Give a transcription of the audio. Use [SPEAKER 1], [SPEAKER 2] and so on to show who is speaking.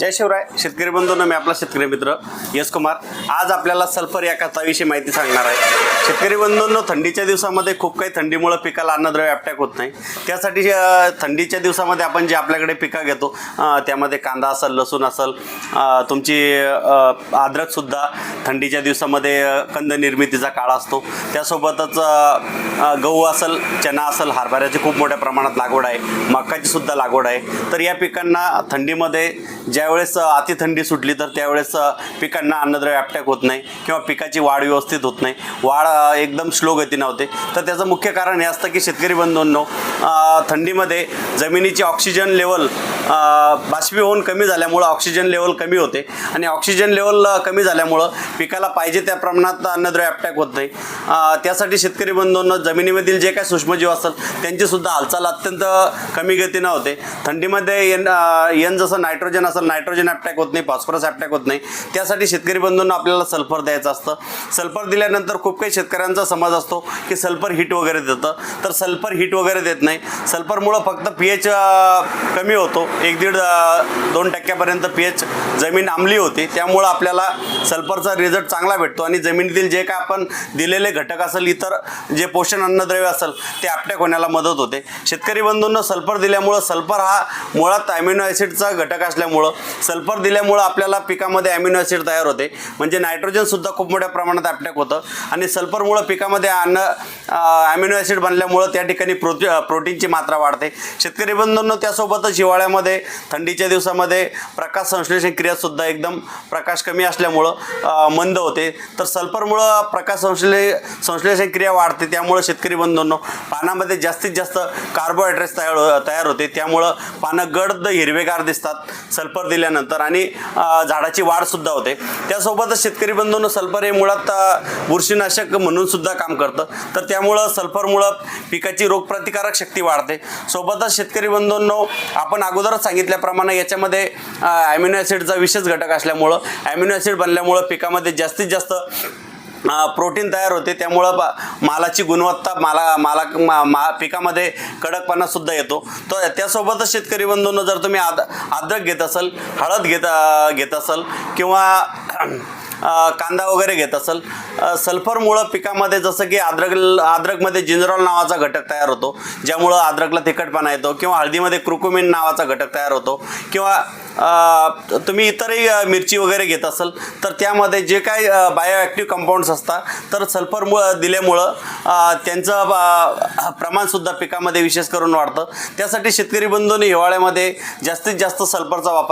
[SPEAKER 1] जय शिवराय. शेतकरी बंधूंनो मी आपला शेतकरी मित्र यश कुमार. आज आपल्याला सल्फर या खताविषयी माहिती सांगणार आहे. शेतकरी बंधूंनो थंडीच्या दिवसामध्ये खूप काही थंडीमुळं पिकाला अन्नद्रव्य अटॅक होत नाही. त्यासाठी थंडीच्या दिवसामध्ये आपण जे आपल्याकडे पिकं घेतो त्यामध्ये कांदा असेल लसूण असेल तुमची अद्रकसुद्धा थंडीच्या दिवसामध्ये कंद निर्मितीचा काळ असतो. त्यासोबतच गहू असेल चना असेल हरभऱ्याची खूप मोठ्या प्रमाणात लागवड आहे. मकाची सुद्धा लागवड आहे. तर या पिकांना थंडीमध्ये ज्यावेळेस अति थंडी सुटली तर त्यावेळेस पिकांना अन्नद्रव्य ॲपटॅक होत नाही किंवा पिकाची वाढ व्यवस्थित होत नाही. वाढ एकदम स्लो गतीनं होते. तर त्याचं मुख्य कारण हे असतं की शेतकरी बंधूंनो थंडीमध्ये जमिनीची ऑक्सिजन लेवल बाष्पीभवन कमी झाल्यामुळं ऑक्सिजन लेवल कमी होते. आणि ऑक्सिजन लेवल कमी झाल्यामुळं पिकाला पाहिजे त्या प्रमाणात अन्नद्रव्य ॲपटॅक होत नाही. त्यासाठी शेतकरी बंधूंनो जमिनीमधील जे काय सूक्ष्मजीव असतात त्यांचीसुद्धा हालचाल अत्यंत कमी गतीनं होते. थंडीमध्ये एन अ, एन जसं नायट्रोजन असं असं नायट्रोजन अटॅक होत नाही फॉस्फरस अटॅक होत नाही. त्यासाठी शेतकरी बंधूंना आपल्याला सल्फर द्यायचं असतं. सल्फर दिल्यानंतर खूप काही शेतकऱ्यांचा समज असतो की सल्फर हिट वगैरे देतं. तर सल्फर हिट वगैरे देत नाही. सल्फरमुळं फक्त पी एच कमी होतो. एक दीड दोन टक्क्यापर्यंत पी एच जमीन आमली होती. त्यामुळं आपल्याला सल्फरचा रिझल्ट चांगला भेटतो. आणि जमिनीतील जे काय आपण दिलेले घटक असेल इतर जे पोषण अन्नद्रव्य असेल ते ॲपटॅक होण्याला मदत होते. शेतकरी बंधूंना सल्फर दिल्यामुळं सल्फर हा मुळात ॲमिनो ॲसिडचा घटक असल्यामुळं सल्फर दिल्यामुळं आपल्याला पिकामध्ये ॲमिनो ॲसिड तयार होते. म्हणजे नायट्रोजनसुद्धा खूप मोठ्या प्रमाणात आपटॅक होतं. आणि सल्फरमुळं पिकामध्ये अन्न ॲमिनो ॲसिड बनल्यामुळं त्या ठिकाणी प्रोटी प्रोटीनची मात्रा वाढते. शेतकरी बंधूंनो त्यासोबतच हिवाळ्यामध्ये थंडीच्या दिवसामध्ये प्रकाश संश्लेषण क्रियासुद्धा एकदम प्रकाश कमी असल्यामुळं मंद होते. तर सल्फरमुळं प्रकाश संश्ले संश्लेषण क्रिया वाढते. त्यामुळं शेतकरी बंधूंनो पानामध्ये जास्तीत जास्त कार्बोहायड्रेट्स तयार हो- तयार होते. त्यामुळं पानं गडद हिरवेगार दिसतात. सल्फर दिल्यानंतर आणि झाडाची वाढसुद्धा होते. त्यासोबतच शेतकरी बंधूंनो सल्फर हे मुळात बुरशीनाशक म्हणून सुद्धा काम करतं. तर त्यामुळं सल्फरमुळं पिकाची रोगप्रतिकारक शक्ती वाढते. सोबतच शेतकरी बंधूंनो आपण अगोदरच सांगितल्याप्रमाणे याच्यामध्ये ॲमिनो ॲसिडचा विशेष घटक असल्यामुळं ॲमिनो ॲसिड बनल्यामुळं पिकामध्ये जास्तीत जास्त प्रोटीन तयार होते त्यामुळं ब- मालाची गुणवत्ता माला माला मा, मा पिकामध्ये कडकपणा सुद्धा येतो. तर त्यासोबतच शेतकरी बंधूंनो जर तुम्ही आद अद्रक घेत असाल हळद घेत घेत असाल किंवा कांदा वगैरे घेत असेल सल्फरमुळं पिकामध्ये जसं की अद्रक अद्रकमध्ये जिंजरॉल नावाचा घटक तयार होतो ज्यामुळं अद्रकला तिखटपणा येतो किंवा हळदीमध्ये क्रुकुमिन नावाचा घटक तयार होतो किंवा तुम्ही इतरही मिरची वगैरे घेत असाल तर त्यामध्ये जे काही बायोॲक्टिव्ह कंपाऊंड्स असतात तर सल्फरमुळं दिल्यामुळं त्यांचं प्रमाणसुद्धा पिकामध्ये विशेष करून वाढतं. त्यासाठी शेतकरी बंधूंनी हिवाळ्यामध्ये जास्तीत जास्त सल्फरचा वापर